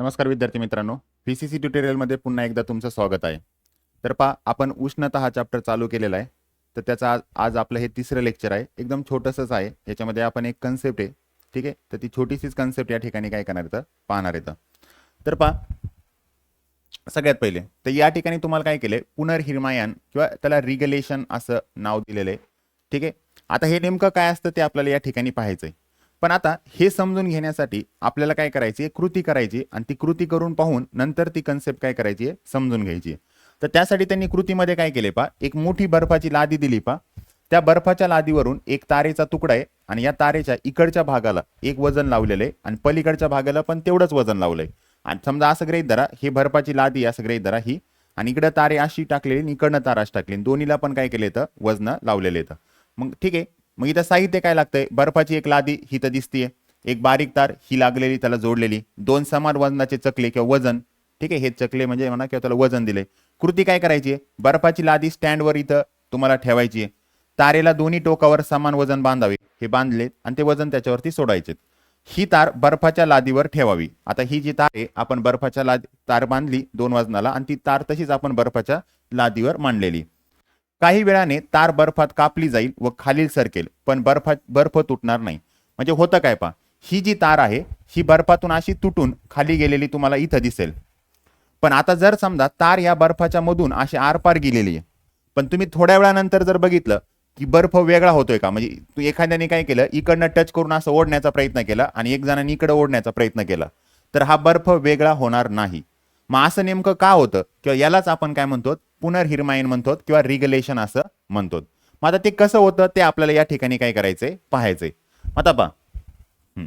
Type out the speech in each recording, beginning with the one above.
नमस्कार विद्यार्थी मित्रांनो. पी सी सी ट्युटोरियलमध्ये पुन्हा एकदा तुमचं स्वागत आहे. तर पा आपण उष्णता हा चॅप्टर चालू केलेला आहे. तर त्याचा आज आज आपलं हे तिसरं लेक्चर आहे. एकदम छोटंसंच आहे. याच्यामध्ये आपण एक कन्सेप्ट आहे. ठीक आहे? तर ती छोटीशीच कन्सेप्ट या ठिकाणी काय करणार येतं पाहणार येतं तर. पा सगळ्यात पहिले तर या ठिकाणी तुम्हाला काय केलंय? पुनर्हिमायन किंवा त्याला रिगलेशन असं नाव दिलेलं आहे. ठीक आहे? आता हे नेमकं काय असतं ते आपल्याला या ठिकाणी पाहायचं आहे पण आता हे समजून घेण्यासाठी आपल्याला काय करायची आहे कृती करायची आणि ती कृती करून पाहून नंतर ती कन्सेप्ट काय करायची आहे? समजून घ्यायची आहे. तर त्यासाठी त्यांनी कृतीमध्ये काय केले पा एक मोठी बर्फाची लादी दिली पा त्या बर्फाच्या लादीवरून एक तारेचा तुकडा आहे आणि या तारेच्या इकडच्या भागाला एक वजन लावलेलं आहे आणि पलीकडच्या भागाला पण तेवढंच वजन लावलंय. आणि समजा असं ग्रहित धरा हे बर्फाची लादी असं ग्रहित धरा ही. आणि इकडं तारे अशी टाकलेली आणि इकडनं ताराशी टाकली दोन्हीला पण काय केले तर वजन लावलेले तर मग ठीक आहे मग इथं साहित्य काय लागतंय? बर्फाची एक लादी ही तर दिसतीये. एक बारीक तार ही लागलेली त्याला जोडलेली. दोन समान वजनाचे चकले किंवा वजन. ठीक आहे हे चकले म्हणजे म्हणा किंवा त्याला वजन दिले कृती काय करायची? आहे बर्फाची लादी स्टँडवर इथं तुम्हाला ठेवायची आहे. तारेला दोन्ही टोकावर समान वजन बांधावे. हे बांधले आणि ते वजन त्याच्यावरती सोडायचे ही तार बर्फाच्या लादीवर ठेवावी. आता ही जी तार आहे आपण बर्फाच्या लादी तार बांधली दोन वजनाला आणि ती तार तशीच आपण बर्फाच्या लादीवर मांडलेली. काही वेळाने तार बर्फात कापली जाईल व खालील सरकेल पण बर्फात बर्फ तुटणार नाही. म्हणजे होतं काय पा ही जी तार आहे ही बर्फातून अशी तुटून खाली गेलेली तुम्हाला इथं दिसेल. पण आता जर समजा तार या बर्फाच्या मधून अशी आरपार गेलेली आहे पण तुम्ही थोड्या वेळानंतर जर बघितलं की बर्फ वेगळा होतोय का म्हणजे तू एखाद्याने काय केलं इकडनं टच करून असं ओढण्याचा प्रयत्न केला आणि एक जणांनी इकडं ओढण्याचा प्रयत्न केला तर हा बर्फ वेगळा होणार नाही. मग असं नेमकं का होतं? किंवा यालाच आपण काय म्हणतो? पुनर्हिरमायन म्हणतो किंवा रिगलेशन असं म्हणतो. मग आता ते कसं होतं? ते आपल्याला या ठिकाणी काय करायचंय? पाहायचंय. आता पहा. हम्म.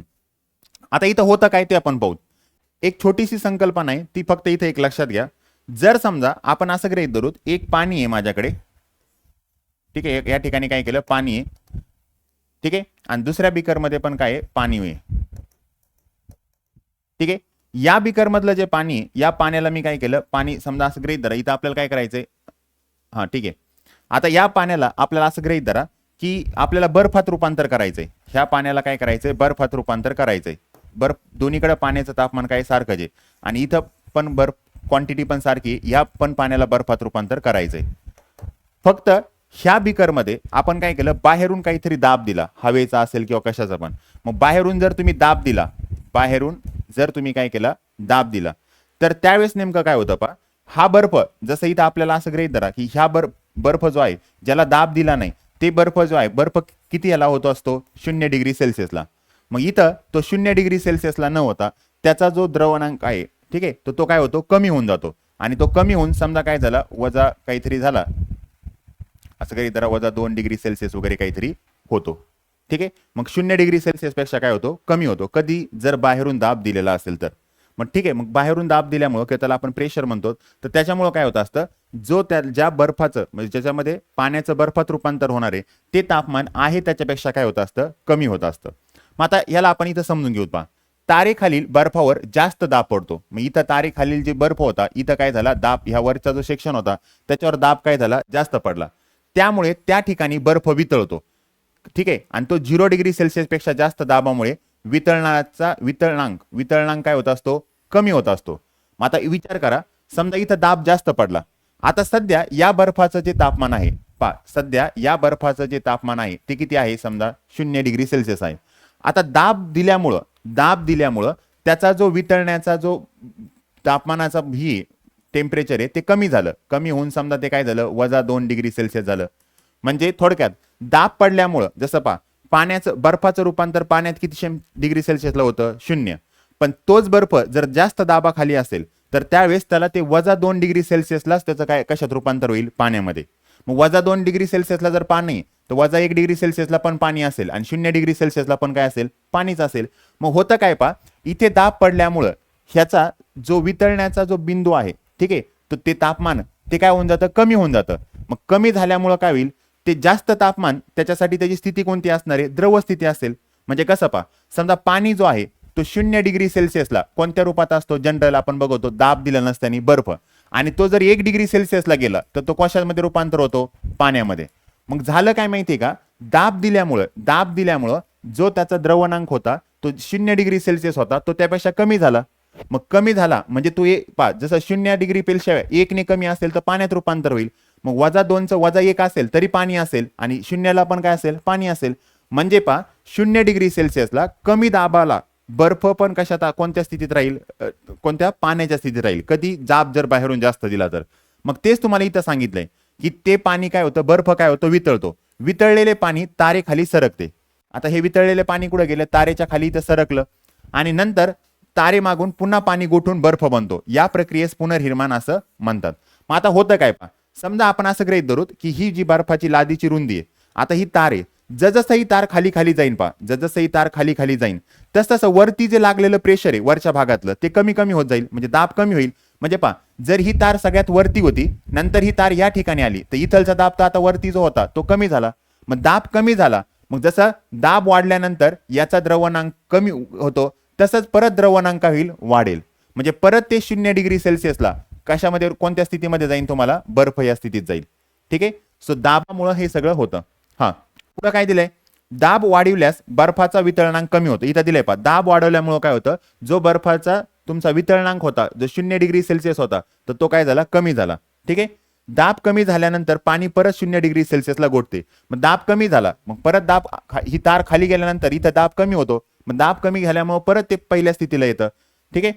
आता इथं होतं काय ते आपण पाहू. एक छोटीशी संकल्पना आहे. ती फक्त इथे एक लक्षात घ्या. जर समजा आपण असं गृहीत धरूत एक पाणी आहे माझ्याकडे. ठीक आहे? या ठिकाणी काय केलं? पाणी आहे. ठीक आहे? आणि दुसऱ्या बिकरमध्ये पण काय आहे? पाणी आहे. ठीक आहे? या बीकरमधलं जे पाणी या पाण्याला मी काय केलं? पाणी समजा असं गृहित धरा. इथं आपल्याला काय करायचंय? हां ठीक आहे. आता या पाण्याला आपल्याला असं गृहीत धरा की आपल्याला बर्फात रूपांतर करायचंय. ह्या पाण्याला काय करायचंय? बर्फात रूपांतर करायचंय. बर्फ दोन्हीकडे पाण्याचं तापमान काय सारखंच आहे आणि इथं पण बर्फ क्वांटिटी पण सारखी ह्या पण पाण्याला बर्फात रूपांतर करायचंय. फक्त ह्या बिकरमध्ये आपण काय केलं? बाहेरून काहीतरी दाब दिला. हवेचा असेल किंवा कशाचा पण. मग बाहेरून जर तुम्ही दाब दिला बाहेरून जर तुम्ही काय केला दाब दिला. तर त्यावेळेस नेमकं काय होतं पा हा बर्फ जसं इथं आपल्याला असं गृहीत धरा की ह्या बर्फ बर्फ जो आहे ज्याला दाब दिला नाही ते बर्फ जो आहे बर्फ किती याला होतो असतो? शून्य डिग्री सेल्सिअसला. मग इथं तो शून्य डिग्री सेल्सिअसला न होता त्याचा जो द्रवणांक आहे ठीक आहे तो तो काय होतो? कमी होऊन जातो. आणि तो कमी होऊन समजा काय झाला वजा काहीतरी झाला असं काही जरा वजा दोन डिग्री सेल्सिअस वगैरे काहीतरी होतो. ठीक आहे? मग शून्य डिग्री सेल्सिअसपेक्षा काय होतो? कमी होतो. कधी जर बाहेरून दाब दिलेला असेल तर. मग ठीक आहे मग बाहेरून दाब दिल्यामुळं किंवा त्याला आपण प्रेशर म्हणतो तर त्याच्यामुळं काय होतं असतं? जो त्या ज्या बर्फाचं म्हणजे ज्याच्यामध्ये पाण्याचं बर्फात रूपांतर होणार आहे ते तापमान आहे त्याच्यापेक्षा काय होतं असतं? कमी होत असतं. मग आता याला आपण इथं समजून घेऊ पहा. तारेखालील बर्फावर जास्त दाब पडतो. मग इथं तारेखालील जे बर्फ होता इथं काय झाला? दाब ह्या वरचा जो सेक्शन होता त्याच्यावर दाब काय झाला? जास्त पडला. त्यामुळे त्या ठिकाणी बर्फ वितळतो. ठीक आहे. आणि तो झिरो डिग्री सेल्सिअसपेक्षा जास्त दाबामुळे वितळणाचा वितळणांक वितळणांक काय होत असतो? कमी होत असतो. मग आता विचार करा समजा इथं दाब जास्त पडला. आता सध्या या बर्फाचं जे तापमान आहे पा सध्या या बर्फाचं जे तापमान आहे ते किती आहे समजा? शून्य डिग्री सेल्सिअस आहे. आता दाब दिल्यामुळं दाब दिल्यामुळं त्याचा जो वितळण्याचा जो तापमानाचा ही टेम्परेचर आहे ते कमी झालं. कमी होऊन समजा ते काय झालं? वजा दोन डिग्री सेल्सिअस झालं. म्हणजे थोडक्यात दाब पडल्यामुळं जसं पा पाण्याचं बर्फाचं रूपांतर पाण्यात किती शे डिग्री सेल्सिअसला होतं? शून्य. पण तोच बर्फ जर जास्त दाबाखाली असेल तर त्यावेळेस त्याला ते वजा दोन डिग्री सेल्सिअसलाच त्याचं काय कशात रूपांतर होईल? पाण्यामध्ये. मग वजा दोन डिग्री सेल्सिअसला जर पाणी तर वजा एक डिग्री सेल्सिअसला पण पाणी असेल आणि शून्य डिग्री सेल्सिअसला पण काय असेल? पाणीच असेल. मग होतं काय पा इथे दाब पडल्यामुळं ह्याचा जो वितळण्याचा जो बिंदू आहे ठीक आहे तर ते तापमान ते काय होऊन जातं? कमी होऊन जातं. मग कमी झाल्यामुळं काय होईल? ते जास्त तापमान त्याच्यासाठी त्याची स्थिती कोणती असणार आहे? द्रव स्थिती असेल. म्हणजे कसं पा समजा पाणी जो आहे तो शून्य डिग्री सेल्सिअसला कोणत्या रूपात असतो? जनरल आपण बघतो दाब दिला नसताना बर्फ. आणि तो जर एक डिग्री सेल्सिअसला गेला तर तो कशामध्ये रूपांतर होतो? पाण्यामध्ये. मग झालं काय माहितीये का? दाब दिल्यामुळं दाब दिल्यामुळं जो त्याचा द्रवणांक होता तो शून्य डिग्री सेल्सिअस होता तो त्यापेक्षा कमी झाला. मग कमी झाला म्हणजे तो एक पा जसं शून्य डिग्री पेक्षा एकने कमी असेल तर पाण्यात रूपांतर होईल. मग वजा दोनचं वजा एक असेल तरी पाणी असेल आणि शून्याला पण काय असेल? पाणी असेल. म्हणजे पा शून्य डिग्री सेल्सिअसला कमी दाबाला बर्फ पण कशात कोणत्या स्थितीत राहील? कोणत्या पाण्याच्या स्थितीत राहील? कधी जाब जर बाहेरून जास्त दिला तर. मग तेच तुम्हाला इथं सांगितलंय की ते पाणी काय होतं? बर्फ काय होतं? वितळतो. वितळलेले पाणी तारेखाली सरकते. आता हे वितळलेले पाणी कुठं गेलं? तारेच्या खाली इथं सरकलं. आणि नंतर तारे मागून पुन्हा पाणी गोठून बर्फ बनतो. या प्रक्रियेस पुनर्निर्माण असं म्हणतात. मग आता होतं काय पा समजा आपण असं ग्रहित धरू की ही जी बर्फाची लादीची रुंदी आहे आता ही तार आहे जसं ही तार खाली खाली जाईन पा जसं ही तार खाली खाली जाईन तस तसं वरती जे लागलेलं प्रेशर आहे वरच्या भागातलं ते कमी कमी होत जाईल म्हणजे दाब कमी होईल. म्हणजे पा जर ही तार सगळ्यात वरती होती नंतर ही तार या ठिकाणी आली तर इथलचा दाब तर आता वरती जो होता तो कमी झाला. मग दाब कमी झाला मग जसं दाब वाढल्यानंतर याचा द्रवणांक कमी होतो तसंच परत द्रवणांक होईल वाढेल. म्हणजे परत ते शून्य डिग्री सेल्सिअसला कशामध्ये कोणत्या स्थितीमध्ये जाईल तुम्हाला? बर्फ या स्थितीत जाईल. ठीक आहे? सो दाबामुळं हे सगळं होतं. हा. पुढं काय दिलंय? दाब वाढविल्यास बर्फाचा वितळणांक कमी होतो. इथं दिलंय पा दाब वाढवल्यामुळं काय होतं? जो बर्फाचा तुमचा वितळणांक होता जो शून्य डिग्री सेल्सिअस होता तर तो काय झाला? कमी झाला. ठीक आहे? दाब कमी झाल्यानंतर पाणी परत शून्य डिग्री सेल्सिअसला गोठते. मग दाब कमी झाला. मग परत दाब ही तार खाली गेल्यानंतर इथं दाब कमी होतो. मग दाब कमी झाल्यामुळे परत ते पहिल्या स्थितीला येतं. ठीक आहे?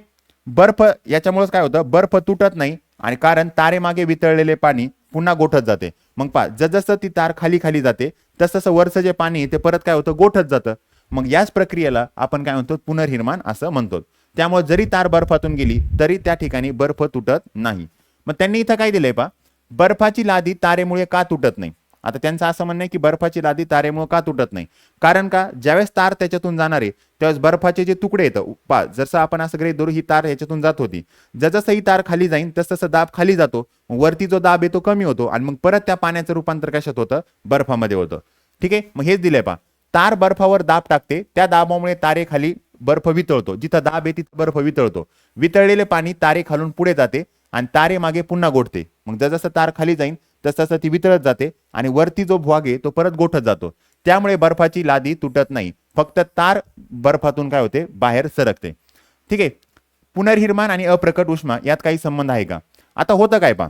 बर्फ याच्यामुळेच काय होतं? बर्फ तुटत नाही आणि कारण तारेमागे वितळलेले पाणी पुन्हा गोठत जाते. मग पा जसं ती तार खाली खाली जाते तसं वरचं जे पाणी आहे ते परत काय होतं? गोठत जातं. मग याच प्रक्रियेला आपण काय म्हणतो? पुनर्निर्माण असं म्हणतो. त्यामुळे जरी तार बर्फातून गेली तरी त्या ठिकाणी बर्फ तुटत नाही. मग त्यांनी इथं काय दिलंय पा बर्फाची लादी तारेमुळे का तुटत नाही? आता त्यांचं असं म्हणणं आहे की बर्फाची लादी तारेमुळे का तुटत नाही? कारण का? ज्यावेळेस तार त्याच्यातून जाणार आहे त्यावेळेस बर्फाचे जे तुकडे येतं पा जसं आपण असं गृहित धरू ही तार ह्याच्यातून जात होती. जसं ही तार खाली जाईन तस तसं दाब खाली जातो. मग वरती जो दाब येतो कमी होतो. आणि मग परत त्या पाण्याचं रूपांतर कशात होतं? बर्फामध्ये होतं. ठीक आहे? मग हेच दिलंय पा तार बर्फावर दाब टाकते. त्या दाबामुळे तारेखाली बर्फ वितळतो. जिथं दाब आहे तिथं बर्फ वितळतो. वितळलेले पाणी तारे खालून पुढे जाते आणि तारे मागे पुन्हा गोठते. मग जसं तार खाली जाईन तसतसं ती वितळत जाते आणि वरती जो भाग आहे तो परत गोठत जातो. त्यामुळे बर्फाची लादी तुटत नाही. फक्त तार बर्फातून काय होते? बाहेर सरकते. ठीक आहे? पुनर्निर्माण आणि अप्रकट उष्मा यात काही संबंध आहे का? आता होतं काय पा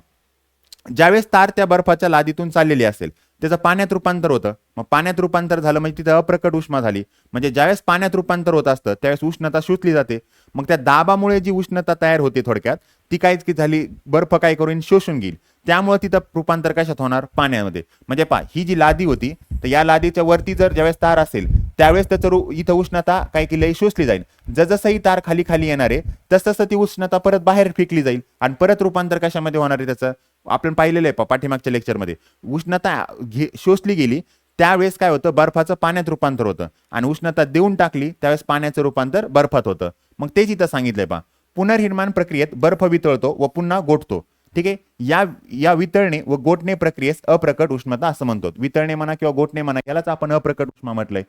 ज्यावेळेस तार त्या बर्फाच्या लादीतून चाललेली असेल त्याचं पाण्यात रूपांतर होतं. मग पाण्यात रूपांतर झालं म्हणजे तिथं अप्रकट उष्मा झाली. म्हणजे ज्यावेळेस पाण्यात रूपांतर होत असतं त्यावेळेस उष्णता शोषली जाते. मग त्या दाबामुळे जी उष्णता तयार होते थोडक्यात ती काहीच की झाली बर्फ काय करून शोषून घेईल. त्यामुळे तिथं रूपांतर कशात होणार? पाण्यामध्ये. म्हणजे पा ही जी लादी होती तर या लादीच्या वरती जर ज्यावेळेस तार असेल त्यावेळेस त्याचं इथं उष्णता काय केली शोषली जाईल. जसजसं ही तार खाली खाली येणार आहे तसं ती उष्णता परत बाहेर फेकली जाईल आणि परत रूपांतर कशामध्ये होणार आहे त्याचं? आपण पाहिलेलं आहे पाठीमागच्या लेक्चरमध्ये उष्णता घे शोषली गेली त्यावेळेस काय होतं? बर्फाचं पाण्यात रूपांतर होतं. आणि उष्णता देऊन टाकली त्यावेळेस पाण्याचं रूपांतर बर्फात होतं. मग तेच इथं सांगितलंय पा पुनर्निर्माण प्रक्रियेत बर्फ वितळतो व पुन्हा गोठतो. ठीक आहे? या या वितळणे व गोठणे प्रक्रियेस अप्रकट उष्णता असं म्हणतो वितळणे म्हणा किंवा गोठणे म्हणा यालाच आपण अप्रकट उष्मा म्हटलंय.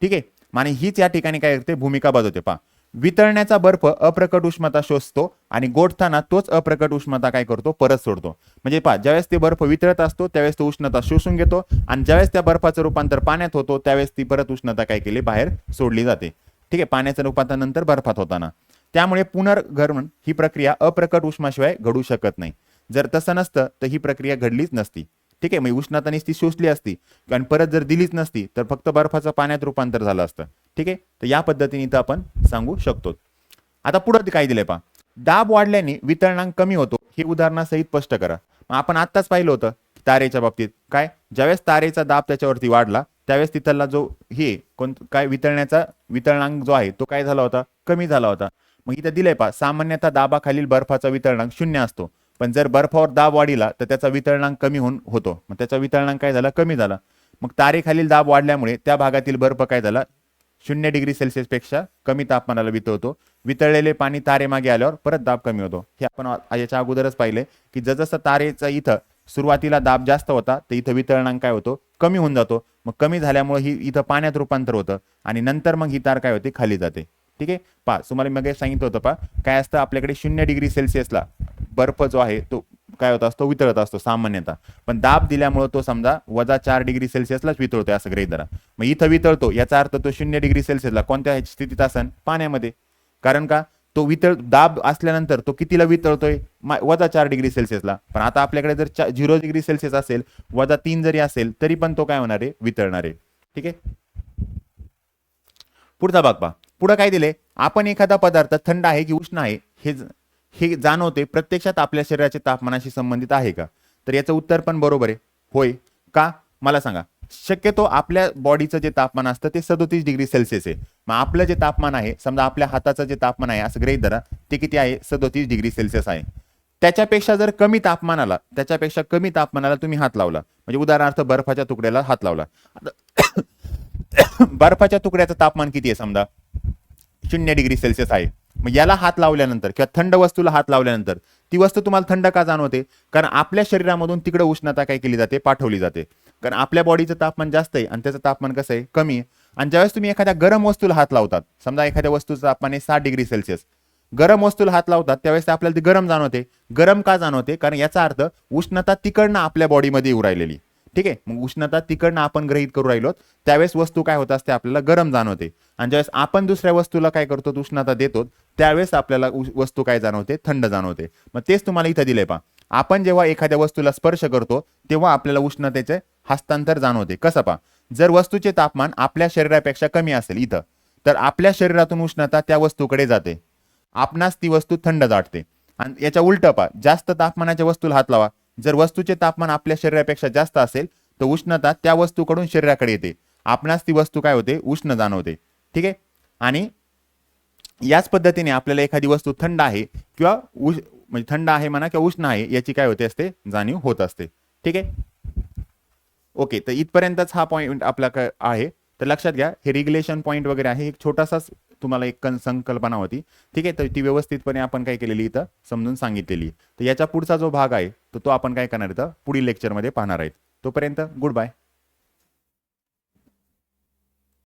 ठीक आहे? आणि हीच या ठिकाणी काय करते? भूमिका बजावते. पा वितळण्याचा बर्फ अप्रकट उष्णता शोषतो आणि गोठताना तोच अप्रकट उष्णता काय करतो? परत सोडतो. म्हणजे पा ज्यावेळेस ते बर्फ वितळत असतो त्यावेळेस तो उष्णता शोषून घेतो आणि ज्यावेळेस त्या बर्फाचं रूपांतर पाण्यात होतो त्यावेळेस ती परत उष्णता काय केली? बाहेर सोडली जाते. ठीक आहे? पाण्याचं रूपांतर नंतर बर्फात होताना. त्यामुळे पुनर्गमन ही प्रक्रिया अप्रकट उष्माशिवाय घडू शकत नाही. जर तसं नसतं तर ही प्रक्रिया घडलीच नसती. ठीक आहे म्हणजे उष्णतानेच ती शोषली असती. कारण परत जर दिलीच नसती तर फक्त बर्फाचं पाण्यात रूपांतर झालं असतं. ठीक आहे? तर या पद्धतीने इथं आपण सांगू शकतो. आता पुढं काय दिलंय पा दाब वाढल्याने वितरणांक कमी होतो. हे उदाहरणासहित स्पष्ट करा. मग आपण आत्ताच पाहिलं होतं तारेच्या बाबतीत. काय? ज्यावेळेस तारेचा दाब त्याच्यावरती वाढला त्यावेळेस तिथला जो हे कोण काय वितळण्याचा वितरणांक जो आहे तो काय झाला होता? कमी झाला होता. मग इथं दिलंय पहा सामान्यतः दाबाखालील बर्फाचा वितरणांक शून्य असतो. पण जर बर्फावर दाब वाढीला तर त्याचा वितरणांक कमी होऊन होतो. मग त्याचा वितरणांक काय झाला? कमी झाला. मग तारेखालील दाब वाढल्यामुळे त्या भागातील बर्फ काय झाला? शून्य डिग्री सेल्सिअसपेक्षा कमी तापमानाला वितळतो. वितळलेले पाणी तारेमागे आल्यावर परत दाब कमी होतो. हे आपण याच्या अगोदरच पाहिले की जसं तारेचा इथं सुरुवातीला दाब जास्त होता तर इथं वितरणांक काय होतो? कमी होऊन जातो. मग कमी झाल्यामुळे ही इथं पाण्यात रूपांतर होतं आणि नंतर मग ही तार काय होते? खाली जाते. ठीक आहे? पा तुम्हाला मग सांगितलं होतं पा काय असतं आपल्याकडे शून्य डिग्री सेल्सिअसला बर्फ जो आहे तो काय होत असतो? वितळत असतो सामान्यतः. पण दाब दिल्यामुळे तो समजा वजा चार डिग्री सेल्सिअसलाच वितळतोय असं गृहीत धरा. मग इथं वितळतो याचा अर्थ तो शून्य डिग्री सेल्सिअसला कोणत्या स्थितीत असन? पाण्यामध्ये. कारण का? तो वितळ दाब असल्यानंतर तो कितीला वितळतोय? वजा चार डिग्री सेल्सिअसला. पण आता आपल्याकडे जर चा झिरो डिग्री सेल्सिअस असेल वजा तीन जरी असेल तरी पण तो काय होणार आहे? वितळणार आहे. ठीक आहे? पुढचा भाग पहा. पुढं काय दिले? आपण एखादा पदार्थ थंड आहे की उष्ण आहे हे हे जाणवते प्रत्यक्षात आपल्या शरीराच्या तापमानाशी संबंधित आहे का? तर याचं उत्तर पण बरोबर आहे. होय. का? मला सांगा. शक्यतो आपल्या बॉडीचं जे तापमान असतं ते सदोतीस डिग्री सेल्सिअस आहे. मग आपलं जे तापमान आहे समजा आपल्या हाताचं जे तापमान आहे असं ग्रहित धरा ते किती आहे? सदोतीस डिग्री सेल्सिअस आहे. त्याच्यापेक्षा जर कमी तापमानाला त्याच्यापेक्षा कमी तापमानाला तुम्ही हात लावला. म्हणजे उदाहरणार्थ बर्फाच्या तुकड्याला हात लावला. बर्फाच्या तुकड्याचं तापमान किती आहे समजा? शून्य डिग्री सेल्सिअस आहे. मग याला हात लावल्यानंतर किंवा थंड वस्तूला हात लावल्यानंतर ती वस्तू तुम्हाला थंड का जाणवते? कारण आपल्या शरीरामधून तिकडे उष्णता काय केली जाते? पाठवली जाते. कारण आपल्या बॉडीचं तापमान जास्त आहे आणि त्याचं तापमान कसं आहे? कमी आहे. आणि ज्यावेळेस तुम्ही एखाद्या गरम वस्तूला हात लावतात समजा एखाद्या वस्तूचं तापमान आहे साठ डिग्री सेल्सिअस. गरम वस्तूला हात लावतात त्यावेळेस ते आपल्याला ती गरम जाणवते. गरम का जाणवते? कारण याचा अर्थ उष्णता तिकडनं आपल्या बॉडीमध्ये येऊ राहिलेली. ठीक आहे? मग उष्णता तिकडनं आपण ग्रहित करू राहिलो त्यावेळेस वस्तू काय होत असते? आपल्याला गरम जाणवते. आणि ज्यावेळेस आपण दुसऱ्या वस्तूला काय करतो? उष्णता देतो. त्यावेळेस आपल्याला वस्तू काय जाणवते? थंड जाणवते. मग तेच तुम्हाला इथं दिले पा आपण जेव्हा एखाद्या वस्तूला स्पर्श करतो तेव्हा आपल्याला उष्णतेचे हस्तांतर जाणवते. कसं पा जर वस्तूचे तापमान आपल्या शरीरापेक्षा कमी असेल इथं तर आपल्या शरीरातून उष्णता त्या वस्तूकडे जाते. आपणास ती वस्तू थंड जाटते. आणि याच्या उलट पा जास्त तापमानाच्या वस्तूला हात लावा. जर वस्तूचे तापमान आपल्या शरीरापेक्षा जास्त असेल तर उष्णता त्या वस्तूकडून शरीराकडे येते. आपणास ती वस्तू काय होते? उष्ण जाणवते. ठीक आहे? आणि याच पद्धतीने आपल्याला एखादी वस्तू थंड आहे किंवा उष म्हणजे थंड आहे म्हणा किंवा उष्ण आहे याची काय होते असते? जाणीव होत असते. ठीक आहे? ओके तर इथपर्यंतच हा पॉईंट आपला आहे. तर लक्षात घ्या हे रेग्युलेशन पॉईंट वगैरे आहे. एक छोटासाच तुम्हाला एक संकल्पना होती. ठीक आहे तर ती व्यवस्थितपणे आपण काय केलेली इथं? समजून सांगितलेली. तर याच्या पुढचा जो भाग आहे तर तो आपण काय करणार इथं? पुढील लेक्चरमध्ये पाहणार आहेत. तोपर्यंत गुड बाय